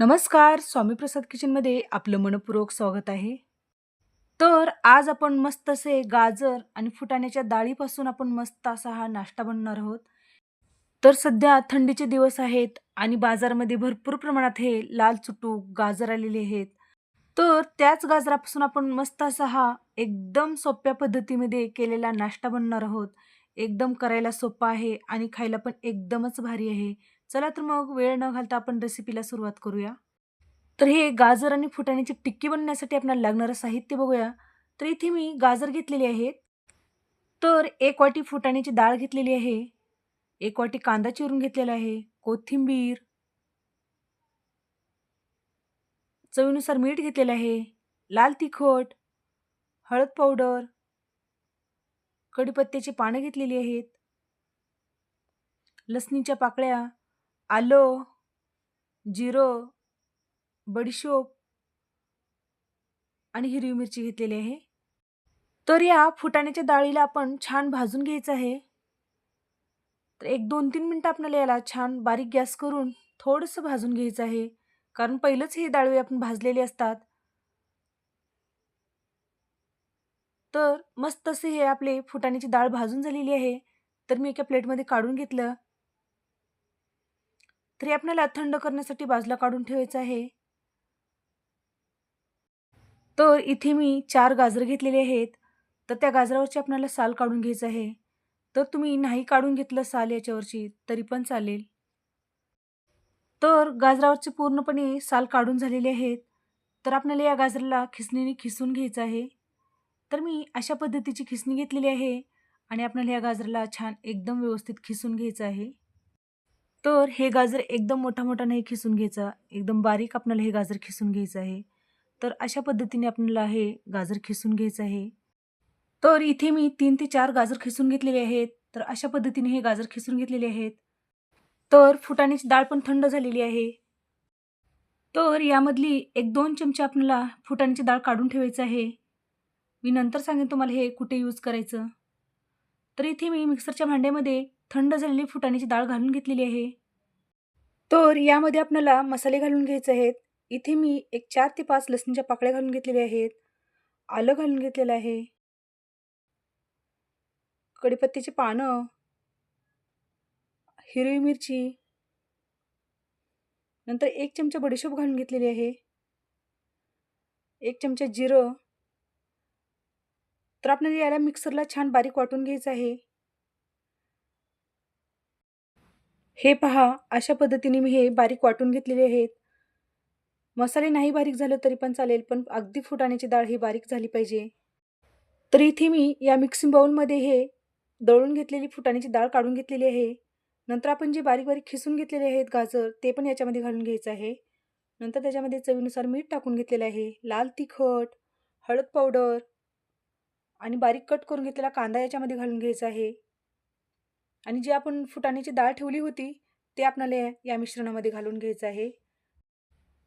नमस्कार स्वामी प्रसाद किचनमध्ये आपलं मनपूर्वक स्वागत आहे. तर आज आपण मस्त असे गाजर आणि फुटाण्याच्या डाळीपासून आपण मस्त असा हा नाश्ता बनवणार आहोत. तर सध्या थंडीचे दिवस आहेत आणि बाजारामध्ये भरपूर प्रमाणात हे लाल चुटूक गाजर आलेले आहेत. तर त्याच गाजरापासून आपण मस्त असा हा एकदम सोप्या पद्धतीमध्ये केलेला नाश्ता बनणार आहोत. एकदम करायला सोपा आहे आणि खायला पण एकदमच भारी आहे. चला तर मग वेळ न घालता आपण रेसिपीला सुरुवात करूया. तर हे गाजर आणि फुटाण्याची टिक्की बनवण्यासाठी आपल्याला लागणारं साहित्य बघूया. तर इथे मी गाजर घेतलेली आहेत. तर एक वाटी फुटाण्याची डाळ घेतलेली आहे. एक वाटी कांदा चिरून घेतलेला आहे. कोथिंबीर. चवीनुसार मीठ घेतलेलं आहे. लाल तिखट. हळद पावडर. कढीपत्त्याची पानं घेतलेली आहेत. लसणीच्या पाकळ्या. आलं जिरं बडीशोप आणि हिरवी मिरची घेतलेली आहे. तर या फुटाण्याच्या डाळीला आपण छान भाजून घ्यायचं आहे. तर एक दोन तीन मिनटं आपल्याला याला छान बारीक गॅस करून थोडंसं भाजून घ्यायचं आहे. कारण पहिलंच हे डाळवे आपण भाजलेले असतात. तर मस्त असे हे आपले फुटाण्याची डाळ भाजून झालेली आहे. तर मी एका प्लेटमध्ये काढून घेतलं. तरी आपल्याला थंड करण्यासाठी बाजूला काढून ठेवायचं आहे. तर इथे मी चार गाजर घेतलेले आहेत. तर त्या गाजरावरची आपल्याला साल काढून घ्यायचं आहे. तर तुम्ही नाही काढून घेतलं साल याच्यावरची तरी पण चालेल. तर गाजरावरचे पूर्णपणे साल काढून झालेले आहेत. तर आपल्याला या गाजराला खिसणीने खिसून घ्यायचं आहे. तर मी अशा पद्धतीची खिसणी घेतलेली आहे आणि आपल्याला या गाजराला छान एकदम व्यवस्थित खिसून घ्यायचं आहे. तर हे गाजर एकदम मोठा मोठा नाही खिसून घ्यायचा. एकदम बारीक आपल्याला हे गाजर खिसून घ्यायचं आहे. तर अशा पद्धतीने आपल्याला हे गाजर खिसून घ्यायचं आहे. तर इथे मी तीन ते चार गाजर खिसून घेतलेले आहेत. तर अशा पद्धतीने हे गाजर खिसून घेतलेले आहेत. तर फुटाण्याची डाळ पण थंड झालेली आहे. तर यामधली एक दोन चमचे आपल्याला फुटाण्याची डाळ काढून ठेवायचं आहे. मी नंतर सांगेन तुम्हाला हे कुठे यूज करायचं. तर इथे मी मिक्सरच्या भांड्यामध्ये थंड झालेली फुटाण्याची डाळ घालून घेतलेली आहे. तर यामध्ये आपल्याला मसाले घालून घ्यायचे आहेत. इथे मी एक चार ते पाच लसणीच्या पाकळ्या घालून घेतलेल्या आहेत. आलं घालून घेतलेलं आहे. कडीपत्त्याची पानं. हिरवी मिरची. नंतर एक चमचा बडीशोप घालून घेतलेली आहे. एक चमचा जिरं. तर आपल्याला याला मिक्सरला छान बारीक वाटून घ्यायचं आहे. हे पहा अशा पद्धतीने मी हे बारीक वाटून घेतलेले आहेत. मसाले नाही बारीक झालं तरी पण चालेल पण अगदी फुटाण्याची डाळ ही बारीक झाली पाहिजे. तर इथे मी या मिक्सिंग बाउलमध्ये हे दळून घेतलेली फुटाण्याची डाळ काढून घेतलेली आहे. नंतर आपण जे बारीक बारीक खिसून घेतलेले आहेत गाजर ते पण याच्यामध्ये घालून घ्यायचं आहे. नंतर त्याच्यामध्ये चवीनुसार मीठ टाकून घेतलेलं आहे लाल तिखट हळद पावडर आणि बारीक कट करून घेतलेला कांदा याच्यामध्ये घालून घ्यायचा आहे. आणि जी आपण फुटाण्याची डाळ ठेवली होती ते आपल्याला या मिश्रणामध्ये घालून घ्यायचं आहे.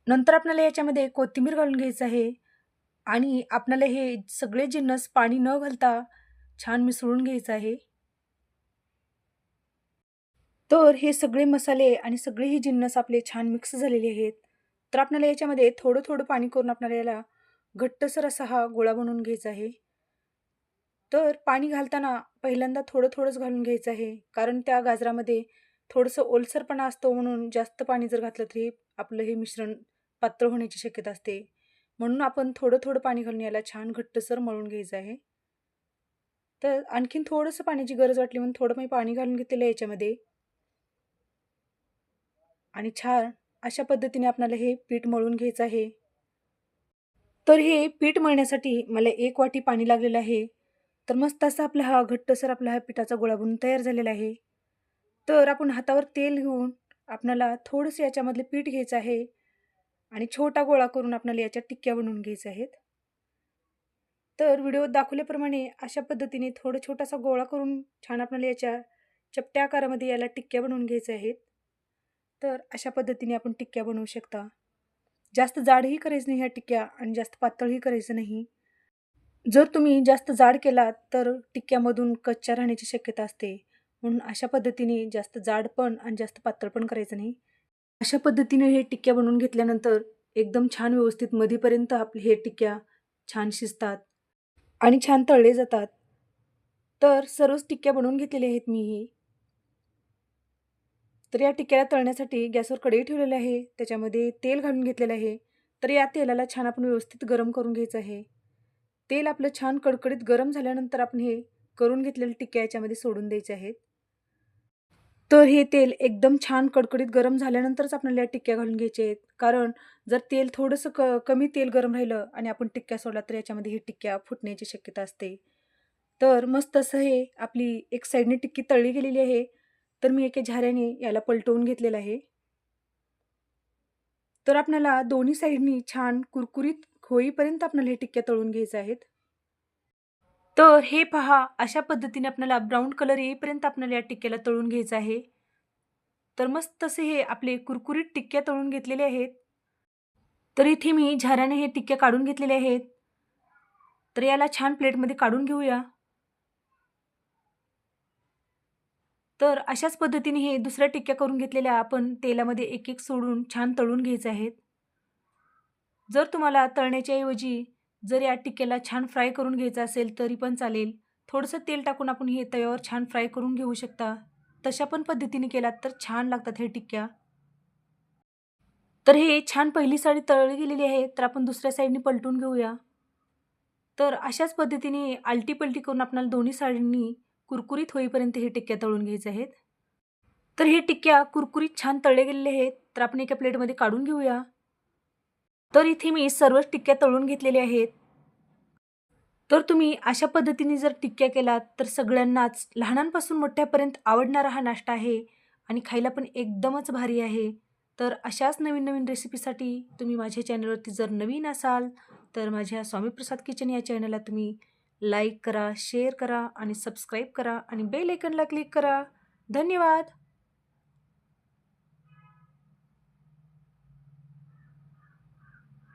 नंतर आपल्याला याच्यामध्ये कोथिंबीर घालून घ्यायचं आहे. आणि आपल्याला हे सगळे जिन्नस पाणी न घालता छान मिसळून घ्यायचं आहे. तर हे सगळे मसाले आणि सगळे ही जिन्नस आपले छान मिक्स झालेले आहेत तर आपल्याला याच्यामध्ये थोडं थोडं पाणी करून आपल्याला याला घट्टसर असा हा गोळा बनवून घ्यायचा आहे. तर पाणी घालताना पहिल्यांदा थोडं थोडंच घालून घ्यायचं आहे. कारण त्या गाजरामध्ये थोडंसं ओलसरपणा असतो म्हणून जास्त पाणी जर घातलं तरी आपलं हे मिश्रण पातळ होण्याची शक्यता असते. म्हणून आपण थोडं थोडं पाणी घालून याला छान घट्टसर मळून घ्यायचं आहे. तर आणखीन थोडंसं पाण्याची गरज वाटली म्हणून थोडं मी पाणी घालून घेतलेलं आहे याच्यामध्ये. आणि छान अशा पद्धतीने आपल्याला हे पीठ मळून घ्यायचं आहे. तर हे पीठ मळण्यासाठी मला एक वाटी पाणी लागलेलं आहे. तर मस्त असा आपला हा घट्टसर आपला हा पिठाचा गोळा बनून तयार झालेला आहे. तर आपण हातावर तेल घेऊन आपणाला थोडंसं याच्यामधले पीठ घ्यायचं आहे आणि छोटा गोळा करून आपल्याला याच्या टिक्क्या बनवून घ्यायच्या आहेत. तर व्हिडिओत दाखवल्याप्रमाणे अशा पद्धतीने थोडं छोटासा गोळा करून छान आपल्याला याच्या चपट्या आकारामध्ये याला टिक्क्या बनवून घ्यायच्या आहेत. तर अशा पद्धतीने आपण टिक्क्या बनवू शकता. जास्त जाडही करायचं नाही ह्या टिक्क्या आणि जास्त पातळही करायचं नाही. जर तुम्ही जास्त जाड केलात तर टिक्क्यामधून कच्च्या राहण्याची शक्यता असते. म्हणून अशा पद्धतीने जास्त जाड पण आणि जास्त पातळ पण करायचं नाही. अशा पद्धतीने हे टिक्क्या बनवून घेतल्यानंतर एकदम छान व्यवस्थित मधीपर्यंत आपले हे टिक्क्या छान शिजतात आणि छान तळले जातात. तर सर्वच टिक्क्या बनवून घेतलेल्या आहेत मी तर या टिक्क्याला तळण्यासाठी गॅसवर कढई ठेवलेली आहे. त्याच्यामध्ये तेल घालून घेतलेलं आहे. तर या तेलाला छान आपण व्यवस्थित गरम करून घ्यायचं आहे. तेल आपलं छान कडकडीत गरम झाल्यानंतर आपण हे करून घेतलेले टिक्क्या याच्यामध्ये सोडून द्यायचे आहेत. तर हे तेल एकदम छान कडकडीत गरम झाल्यानंतरच आपल्याला या टिक्क्या घालून घ्यायचे आहेत. कारण जर तेल थोडंसं क कमी तेल गरम राहिलं आणि आपण टिक्क्या सोडला तर याच्यामध्ये ही टिक्क्या फुटण्याची शक्यता असते. तर मस्त असं हे आपली एक साईडने टिक्की तळली गेलेली आहे. तर मी एका झाऱ्याने याला पलटवून घेतलेलं आहे. तर आपल्याला दोन्ही साईडनी छान कुरकुरीत होईपर्यंत आपल्याला हे टिक्क्या तळून घ्यायचे आहेत? तर हे पहा अशा पद्धतीने आपल्याला ब्राऊन कलर येईपर्यंत आपल्याला या टिक्क्याला तळून घ्यायचं आहे. तर मस्त तसे हे आपले कुरकुरीत टिक्क्या तळून घेतलेले आहेत. तर इथे मी झाऱ्याने हे टिक्क्या काढून घेतलेले आहेत. तर याला छान प्लेटमध्ये काढून घेऊया. तर अशाच पद्धतीने हे दुसऱ्या टिक्क्या करून घेतलेल्या आपण तेलामध्ये एक एक सोडून छान तळून घ्यायचे आहेत. जर तुम्हाला तळण्याच्या ऐवजी जर या टिक्क्याला छान फ्राय करून घ्यायचं असेल तरी पण चालेल. थोडंसं तेल टाकून आपण हे तव्यावर छान फ्राय करून घेऊ शकता. तशा पण पद्धतीने केलात तर छान लागतात हे टिक्क्या. तर हे छान पहिली साडी तळली गेलेली आहे तर आपण दुसऱ्या साईडने पलटून घेऊया. तर अशाच पद्धतीने आलटी पलटी करून आपल्याला दोन्ही साडींनी कुरकुरीत होईपर्यंत हे टिक्क्या तळून घ्यायचे आहेत. तर हे टिक्क्या कुरकुरीत छान तळले गेलेले आहेत तर आपण एका प्लेटमध्ये काढून घेऊया. तर इथे मी सर्वच टिक्क्या तळून घेतलेल्या आहेत. तर तुम्ही अशा पद्धतीने जर टिक्क्या केलात तर सगळ्यांनाच लहानांपासून मोठ्यापर्यंत आवडणारा हा नाश्ता आहे आणि खायला पण एकदमच भारी आहे. तर अशाच नवीन नवीन रेसिपीसाठी तुम्ही माझ्या चॅनलवरती जर नवीन असाल तर माझ्या स्वामीप्रसाद किचन या चॅनलला तुम्ही लाईक करा शेअर करा आणि सबस्क्राईब करा आणि बेल आयकनला क्लिक करा. धन्यवाद!